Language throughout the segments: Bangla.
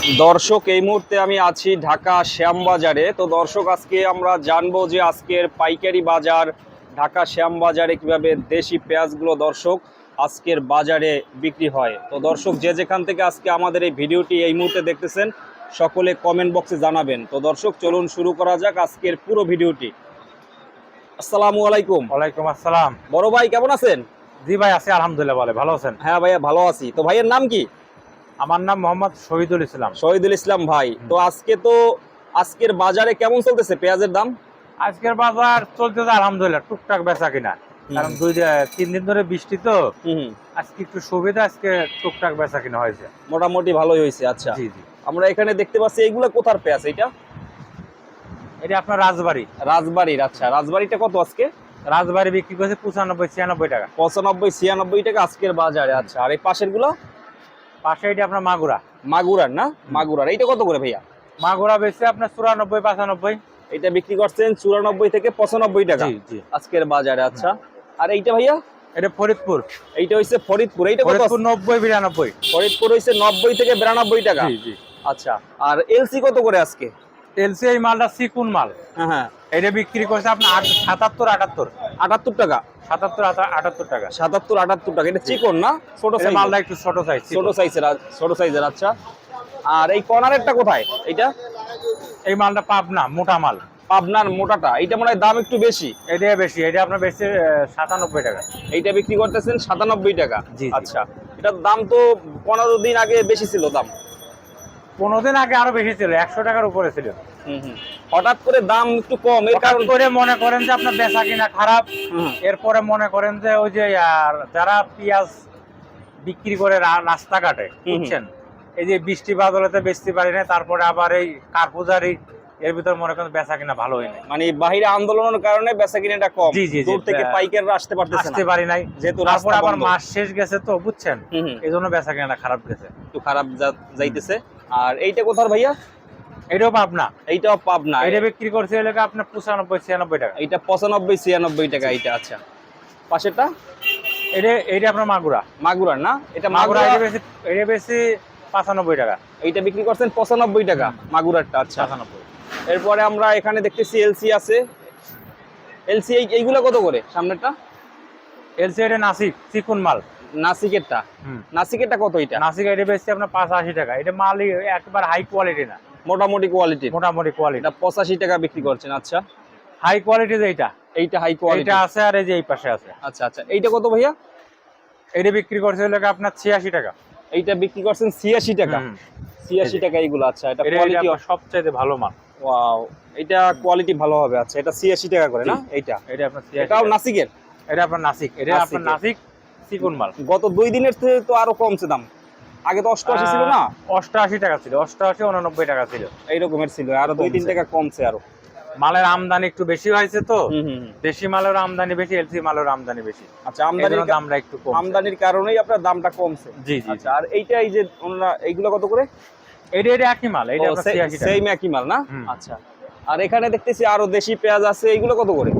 দর্শক এই মুহূর্তে আমি আছি ঢাকা শ্যামবাজারে। তো দর্শক আজকে আমরা জানব যে আজকের পাইকারি বাজার ঢাকা শ্যামবাজারে কীভাবে দেশি পেঁয়াজগুলো দর্শক আজকের বাজারে বিক্রি হয়। তো দর্শক যে যেখান থেকে আজকে আমাদের এই ভিডিওটি এই মুহূর্তে দেখতেছেন সকলে কমেন্ট বক্সে জানাবেন। তো দর্শক চলুন শুরু করা যাক আজকের পুরো ভিডিওটি। আসসালামু আলাইকুম। ওয়ালাইকুম আসসালাম। বড় ভাই কেমন আছেন? জি ভাই আছি আলহামদুলিল্লাহ বলে ভালো আছেন? হ্যাঁ ভাইয়া ভালো আছি। তো ভাইয়ের নাম কি? আমার নাম মোহাম্মদ শহীদুল ইসলাম। শহীদুল ইসলাম ভাই তো আজকে তো আজকের বাজারে কেমন চলতেছে? পেঁয়াজের দাম? আজকের বাজার চলতেছে আলহামদুলিল্লাহ টুকটাক বেচা কিনা। কারণ দুই তিন দিন ধরে বৃষ্টি তো। আজকে একটু সুবিধা আজকে টুকটাক বেচা কিনা হয়েছে। মোটামুটি ভালোই হয়েছে আচ্ছা। জি জি। আমরা এখানে দেখতে পাচ্ছি এইগুলো কোথার পেঁয়াজ এটা এটা আপনার রাজবাড়ি। রাজবাড়ির আচ্ছা। রাজবাড়িটা কত আজকে? রাজবাড়ি বিক্রি করছে পঁচানব্বই ছিয়ানব্বই টাকা। পঁচানব্বই ছিয়ানব্বই টাকা আজকের বাজারে আচ্ছা। আর এই পাশেরগুলো পাশে এটা আপনার মাগুরা। মাগুরার না? মাগুরার। এইটা কত করে ভাইয়া? মাগুরা বেচছে আপনার চুরানব্বই পাঁচানব্বই। এটা বিক্রি করছেন চুরানব্বই থেকে পঁচানব্বই টাকা। আজকের বাজারে আচ্ছা। আর এইটা ভাইয়া? এটা ফরিদপুর। এইটা হচ্ছে ফরিদপুর। এইটা ফরিদপুর নব্বই বিরানব্বই। ফরিদপুর হচ্ছে নব্বই থেকে বিরানব্বই টাকা। আচ্ছা। আর এলসি কত করে আজকে? এলসি এই মালটা সিকুন মাল। হ্যাঁ। এটা বিক্রি করছে আপনার সাতাত্তর আটাত্তর। আটাত্তর টাকা। সাতাত্তর আটাত্তর টাকা। সাতাত্তর আটাত্তর টাকা। এটা চিকন না? ছোট সাইজ মালটা একটু ছোট সাইজ ছোট সাইজের ছোট সাইজের আচ্ছা। আর এই কর্নারেরটা কোথায়? এটা এই মালটা পাবনা মোটা মাল। পাবনার মোটাটা। এইটা মনে হয় দাম একটু বেশি। এটা বেশি এটা আপনার বেশি সাতানব্বই টাকা। এইটা বিক্রি করতেছেন সাতানব্বই টাকা। জি। আচ্ছা। এটার দাম তো পনেরো দিন আগে বেশি ছিল দাম। পনেরো দিন আগে আরও বেশি ছিল একশো টাকার উপরে ছিল। হঠাৎ করে দাম একটু কম এর কারণ করে মনে করেন যে আপনার বেচা কিনা খারাপ। এরপরে মনে করেন যে ওই যে আর যারা পেঁয়াজ বিক্রি করে রাস্তাঘাটে বুঝছেন? এই যে বৃষ্টি বাদলাতে বেচতে পারি না তারপরে আবার এই কারপূজারি এর ভিতর মনে করেন বেচা কিনা ভালো হয় নাই। মানে বাইরে আন্দোলনের কারণে বেচা কিনাটা কম জি, জি। দূর থেকে আহ, পাইকাররা আসতে পারতেছে আসতে পারি নাই। যেহেতু তারপর রাস্তা আবার মাস শেষ গেছে তো বুঝছেন? এই জন্য বেচা কিনাটা খারাপ গেছে। একটু খারাপ যাইতেছে। আর এইটা কোথার ভাইয়া? এটাও পাবনা? এইটাও পাবনা। এটা বিক্রি করছে এলাকা আপনার পঁচানব্বই ছিয়ানব্বই টাকা। এইটা পঁচানব্বই ছিয়ানব্বই টাকা এইটা আচ্ছা। পাশেরটা? এটা এটা আপনার মাগুরা। মাগুরার না? এটা মাগুরা মাগুরা এটা বেশি এটা বেশি পাঁচানব্বই টাকা। এইটা বিক্রি করছেন পঁচানব্বই টাকা মাগুরারটা আচ্ছা। পাঁচানব্বই। এরপরে আমরা এখানে দেখতেছি এলসি আছে। এলসি এইগুলো কত করে সামনেরটা? এলসি এটা নাসিক চিকুন মাল। নাসিকেরটা? নাসিকেরটা কত এটা নাসিক এটা বেশি আপনার পাঁচ আশি টাকা। এটা মালই একবার হাই কোয়ালিটি না। মোটামুটি কোয়ালিটির মোটামুটি কোয়ালিটি এটা পঁচাশি টাকা বিক্রি করছেন আচ্ছা। হাই কোয়ালিটি এইটা? এইটা হাই কোয়ালিটি এইটা আছে আর এই যে এই পাশে আছে। আচ্ছা আচ্ছা। এইটা কত ভাইয়া? এটা বিক্রি করছে এলাকা আপনার ছিয়াশি টাকা। এইটা বিক্রি করছেন ছিয়াশি টাকা। ছিয়াশি টাকা এইগুলো আচ্ছা। এটা এটা কোয়ালিটি এটা সবচাইতে ভালো মাল। ওয়াও এটা কোয়ালিটি ভালো হবে আচ্ছা। এটা ছিয়াশি টাকা করে না? এইটা? এটা আপনার 86 এটাও নাসিকের? এটা আপনার নাসিক। এটা আপনার নাসিক সিকুন মাল। গত দুই দিনের থেকে তো আরও কমছে দাম। আগে তো অষ্টআশি ছিল না? অষ্টআশি টাকা ছিল অষ্টআশি উননব্বই টাকা ছিল। এই রকমের ছিল আরও দুই তিন টাকা কমছে আরও। মালের আমদানি একটু বেশি হয়েছে তো। দেশি মালের আমদানি বেশি এলসি মালের আমদানি বেশি। আচ্ছা আমদানির দামটা একটু কম আমদানির কারণেই আপনার দামটা কমছে। জি জি আচ্ছা আর এইটা এই যে এইগুলো কত করে? এটা এটা একই মাল এটা সেম একই মাল না? আচ্ছা আর এখানে দেখতেছি আরও দেশি পেঁয়াজ আছে এইগুলো কত করে?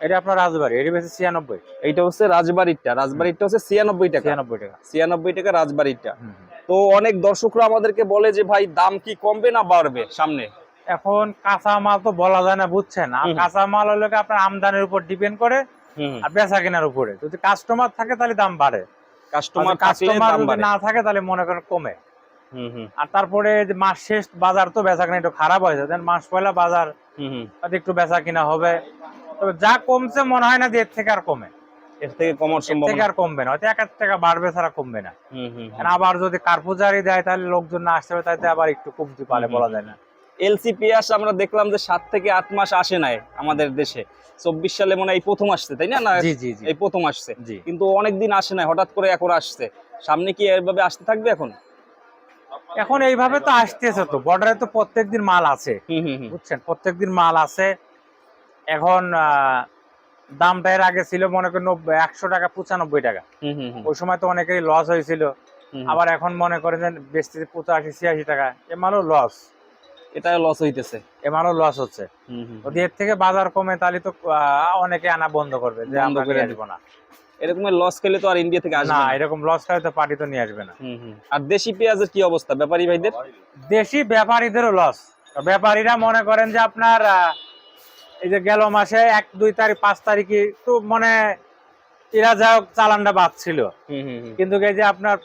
এটা আপনার রাজবাড়ি এটা বেশি ছিয়ানব্বই। এইটা হচ্ছে রাজবাড়িরটা রাজবাড়িরটা হচ্ছে ছিয়ানব্বই টাকা। ছিয়ানব্বই টাকা। ছিয়ানব্বই টাকা হুম। তো অনেক দর্শকরা আমাদেরকে বলে যে ভাই দাম কি কমবে না বাড়বে সামনে? এখন কাঁচা মাল তো বলা যায় না বুঝছেন? আর হুম। কাঁচা মাল হলে আপনার আমদানির উপর ডিপেন্ড করে আর বেচা কেনার উপরে। যদি কাস্টমার থাকে তাহলে দাম বাড়ে। কাস্টমার কাস্টমার যদি না থাকে তাহলে মনে করেন কমে। আর তারপরে মাস শেষ বাজার তো বেচা কিনা একটু খারাপ হয়েছে। দেন মাস পয়লা বাজার একটু বেচা কিনা হবে তবে যা কমছে মনে হয় না যে এর থেকে আর কমে। এর থেকে কমার থেকে আর কমবে না। হয়তো এক টাকা বাড়বে ছাড়া কমবে না। আবার যদি কার্পুজারি দেয় তাহলে লোকজন না আসতে হবে তাইতে আবার একটু কমতে পারে বলা যায় না। এলসি পেঁয়াজ আমরা দেখলাম যে সাত থেকে আট মাস আসে নাই আমাদের দেশে। চব্বিশ সালে মনে হয় এই প্রথম আসছে তাই না? এই প্রথম আসছে। কিন্তু অনেক দিন আসে নাই হঠাৎ করে এখন আসছে। সামনে কি এভাবে আসতে থাকবে এখন? এখন এইভাবে তো আসতেছে তো। বর্ডারে তো প্রত্যেকদিন মাল আছে। বুঝছেন? প্রত্যেকদিন মাল আছে। এখন দামটা এর আগে ছিল মনে করেন একশো টাকা পঁচানব্বই টাকা। ওই সময় তো অনেকেরই লস হয়েছিল। আবার এখন মনে করেন যে পঁচাশি ছিয়াশি টাকা এ মালও লস এটা লস হইতেছে। এ মালও লস হচ্ছে। যদি এর থেকে বাজার কমে তাহলে তো অনেকে আনা বন্ধ করবে যে আমরা করে দিবে। আসব না। এরকম লস খেলে তো আর ইন্ডিয়া থেকে আসবে না এরকম লস খাই তো পার্টি তো নিয়ে আসবে না। আর দেশি পেঁয়াজের কি অবস্থা? ব্যাপারী ভাইদের? দেশি ব্যাপারীদেরও লস ব্যাপারীরা মনে করেন যে আপনার এই যে গেল মাসে এক দুই তারিখ পাঁচ তারিখে একটু মানে এরা যা হোক চালানটা বাদ ছিল হুম, হুম, হুম। কিন্তু এই যে আপনার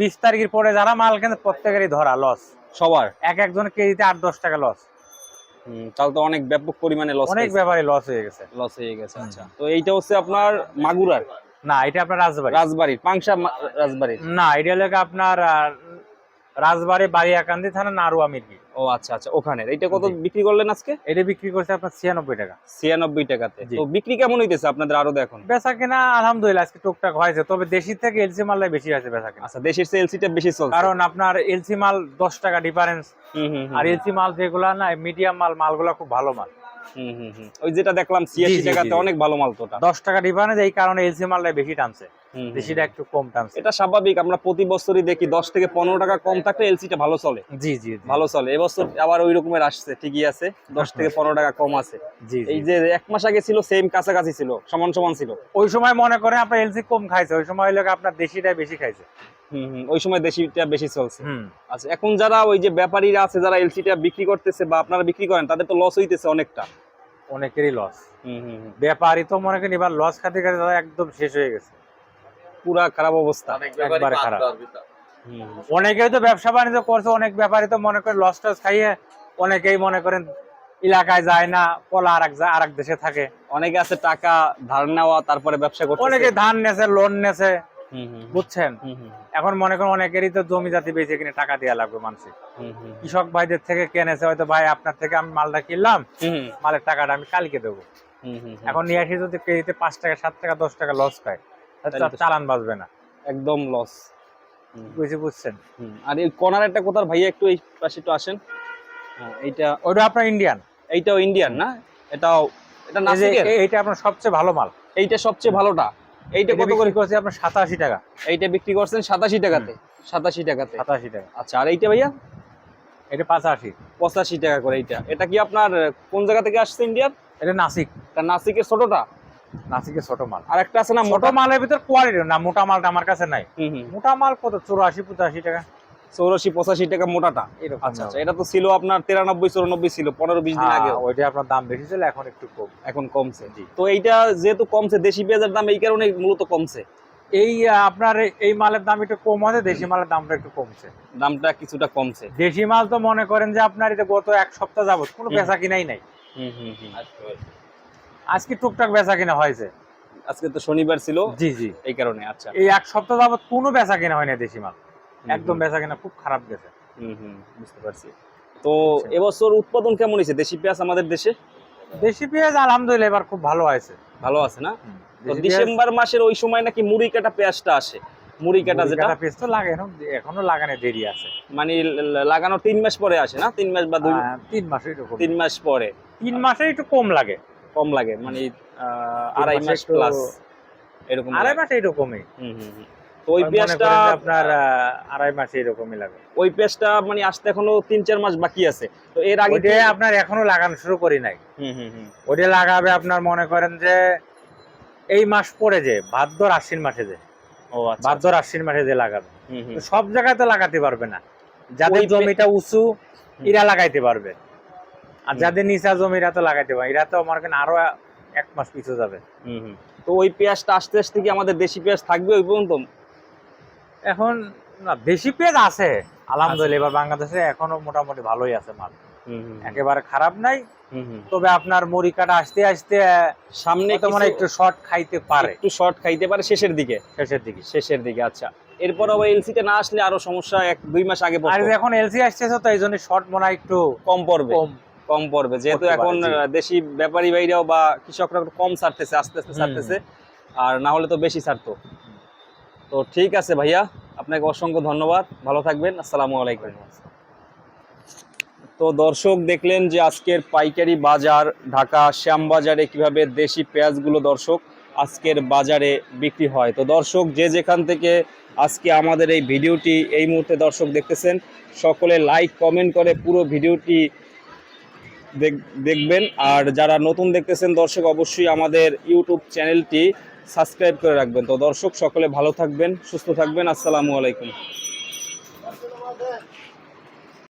বিশ তারিখের পরে যারা মাল কেন প্রত্যেকেরই ধরা লস সবার? এক একজন কেজিতে আট দশ টাকা লস তাহলে তো অনেক ব্যাপক পরিমাণে লস অনেক ব্যাপারী লস হয়ে গেছে। লস হয়ে গেছে আচ্ছা। তো এইটা হচ্ছে আপনার মাগুরার? না এটা আপনার রাজবাড়ি। রাজবাড়ির পাংশা রাজবাড়ির। না এটা হলো আপনার রাজবাড়ি বাড়িয়াকান্দি থানা নারুয়া মির্গি ও আচ্ছা আচ্ছা ওখানে এইটা কত বিক্রি করলেন আজকে? এটা বিক্রি করছে আপনার ছিয়ানব্বই টাকা। ছিয়ানব্বই টাকাতে। তো বিক্রি কেমন হইতেছে আপনাদের আরও এখন বেচা কিনা আলহামদুলিল্লাহ আজকে টুকটাক হয়েছে। তবে দেশি থেকে এলসি মালটাই বেশি আছে বেচা কিনা। আচ্ছা দেশের বেশি চলছে। কারণ আপনার এলসি মাল দশ টাকা ডিফারেন্স হুম, হুম, হুম, আর এলসি মাল যেগুলা না মিডিয়াম মাল মালগুলা খুব ভালো মাল। হুম, হুম, হুম। ওই যেটা দেখলাম ছিয়াশি টাকাতে অনেক ভালো মাল তো দশ টাকা ডিফারেন্স এই কারণে এলসি মালটাই বেশি টানছে। দেশিটা একটু কম টানছে এটা স্বাভাবিক আমরা প্রতি বছরই দেখি দশ থেকে পনেরো টাকা কম থাকলে এলসিটা ভালো চলে। জি জি। ভালো চলে। এবছর আবার ওই রকমের আসছে ঠিকই আছে। দশ থেকে পনেরো টাকা কম আছে। জি। এই যে এক মাস আগে ছিল সেম কাছাকাছি ছিল সমান সমান ছিল। ওই সময় মনে আপনার এলসি কম খাইছে ওই সময় গিয়ে আপনার দেশিটাই বেশি খাইছে। ওই সময় দেশিটা বেশি চলছে। আচ্ছা এখন যারা ওই যে ব্যাপারীরা আছে যারা এলসিটা বিক্রি করতেছে বা আপনারা বিক্রি করেন তাদের তো লস হইতেছে অনেকটা। অনেকেরই লস হুম, হুম, হুম। ব্যাপারই তো মনে করেন এবার লস খাতে খাতে একদম শেষ হয়ে গেছে। পুরা খারাপ অবস্থা একবারে খারাপ। অনেকেই তো ব্যবসা বাণিজ্য করছে অনেক ব্যাপারী তো মনে করেন লস টস খাইয়ে অনেকেই মনে করেন এলাকায় যায় না পলা আর এক আর এক দেশে থাকে। অনেকে আছে টাকা ধার নেওয়া তারপরে ব্যবসা করতে অনেকে ধান নেছে লোন নেছে বুঝছেন? এখন মনে করেন অনেকেরই তো জমি জাতি বেঁচে কিনে টাকা দেওয়া লাগবে মানুষের। কৃষক ভাইদের থেকে কেনেছে হয়তো ভাই আপনার থেকে আমি মালটা কিনলাম মালের টাকাটা আমি কালকে দেবো। এখন নিয়ে আসি যদি কেজিতে পাঁচ টাকা সাত টাকা দশ টাকা লস খায় তো তো- চালান বাঁচবে না। একদম লস বুঝে বুঝছেন? আর এই কর্নার একটা কোথার? ভাইয়া একটু এই পাশে একটু আসেন। হ্যাঁ, এইটা আপনার ইন্ডিয়ান এইটাও ইন্ডিয়ান না? এটাও এটা নাসিকের? এইটা আপনার সবচেয়ে ভালো মাল। এইটা সবচেয়ে ভালোটা? এইটা কত করে? করছে আপনার সাতাশি টাকা। এইটা বিক্রি করছেন সাতাশি টাকাতে। সাতাশি টাকাতে। সাতাশি টাকা। আচ্ছা আর এইটা ভাইয়া? এটা পাঁচাশি। পঁচাশি টাকা করে এইটা। এটা কি আপনার কোন জায়গা থেকে আসছে ইন্ডিয়ার এটা নাসিক। এটা নাসিকের ছোটটা? নাসিকের ছোট মাল। আর একটা আছে না মোটা মালের ভিতর কোয়ালিটি না মোটা মালটা আমার কাছে নাই। মোটা মাল কত? চুরাশি পঁচাশি টাকা। চৌরাশি পঁচাশি টাকা মোটাটা। আচ্ছা আচ্ছা এটা তো ছিল আপনার তিরানব্বই চুরানব্বই ছিল পনেরো বিশ দিন আগে হ্যাঁ, ওইটা আপনার দাম বেশি ছিল এখন একটু কম। এখন কমছে। তো এইটা যেহেতু কমছে দেশি পেঁয়াজের দাম এই কারণে মূলত কমছে। এই আপনার এই- মালের দাম একটু কম আছে দেশি মালের দামটা একটু কমছে। দামটা কিছুটা কমছে। দেশি মাল তো মনে করেন যে আপনার এটা গত এক সপ্তাহ যাবত কোনো। বেচা কিনাই নাই। হুম হুম হুম। আজকে টুকটাক বেচা কিনা হয়েছে। আজকে তো শনিবার ছিল। জি জি। এই কারণে আচ্ছা। এই এক সপ্তাহ যাবত কোনো বেচা কিনা হয় না দেশি মাল একদম বেচা কিনা খুব খারাপ গেছে। হুম হুম বুঝতে পারছি। তো এবছর উৎপাদন কেমন হয়েছে? দেশি পেঁয়াজ আমাদের দেশে? দেশি পেঁয়াজ আলহামদুলিল্লাহ এবার খুব ভালো হয়েছে। ভালো আছে না? তো ডিসেম্বর মাসের ওই সময় নাকি মুড়ি কাটা পেঁয়াজটা আসে। মুড়ি কাটা যেটা পেঁয়াজ তো লাগে এখনও এখনও লাগানো দেরি আছে। মানে লাগানো তিন মাস পরে আসে না? তিন মাস বা দুই তিন মাস এরকম তিন মাস পরে। তিন মাসে একটু কম লাগে। কম লাগে মানে আড়াই মাস প্লাস এরকম আড়াই। মাসে এরকমই। তো ওই পেঁয়াজটা আপনার আড়াই মাসে এরকমই লাগে। ওই পেঁয়াজটা মানে আসতে এখনও তিন চার মাস বাকি আছে। তো এর আগে আপনার এখনও লাগানো শুরু করি নাই। ওইটা লাগাবে আপনার মনে করেন যে এই মাস পরে যে ভাদ্র আশ্বিন মাসে যে। ও আচ্ছা ভাদ্র আশ্বিন মাসে যে লাগাবে। হুম, হুম। সব জায়গায় তো লাগাতে পারবে না। যাদের জমিটা উঁচু এরা লাগাইতে পারবে। আর যাদের নিচা জমি এরা তো লাগাইতে পারে এরা তো আমার আরও এক মাস পিছু যাবে। তো ওই পেঁয়াজটা আস্তে আস্তে কি আমাদের দেশি পেঁয়াজ থাকবে ওই পর্যন্ত? এখন না দেশি পেঁয়াজ আছে আলহামদুলিল্লাহ এবার বাংলাদেশে এখনও মোটামুটি ভালোই আছে মাল। একেবারে খারাপ নাই। তবে আপনার মুড়ি কাটা আসতে আসতে সামনে হয়তো মানে একটু শর্ট খাইতে পারে। একটু শর্ট খাইতে পারে শেষের দিকে। শেষের দিকে। শেষের দিকে আচ্ছা। এরপর আবার এলসিতে না আসলে আরও সমস্যা এক দুই মাস আগে আর এখন এলসি আসতেছে তো এই জন্য শর্ট মনে হয় একটু কম পড়বে। কম। কম পড়বে যেহেতু এখন দেশি ব্যাপারী ভাইরাও বা কৃষকরা কম ছাড়তেছে আস্তে আস্তে ছাড়তেছে আর না হলে তো বেশি ছাড়তো। তো ঠিক আছে ভাইয়া আপনাকে অসংখ্য ধন্যবাদ ভালো থাকবেন আসসালামু আলাইকুম। তো দর্শক দেখলেন যে আজকের পাইকারি বাজার ঢাকা শ্যামবাজারে কীভাবে দেশি পেঁয়াজগুলো দর্শক আজকের বাজারে বিক্রি হয়। তো দর্শক যে যেখান থেকে আজকে আমাদের এই ভিডিওটি এই মুহূর্তে দর্শক দেখতেছেন সকলে লাইক কমেন্ট করে পুরো ভিডিওটি দেখবেন। আর যারা নতুন দেখতেছেন, দর্শক, অবশ্যই আমাদের ইউটিউব চ্যানেলটি সাবস্ক্রাইব করে রাখবেন। তো দর্শক, সকলে ভালো থাকবেন, সুস্থ থাকবেন। আসসালামু আলাইকুম।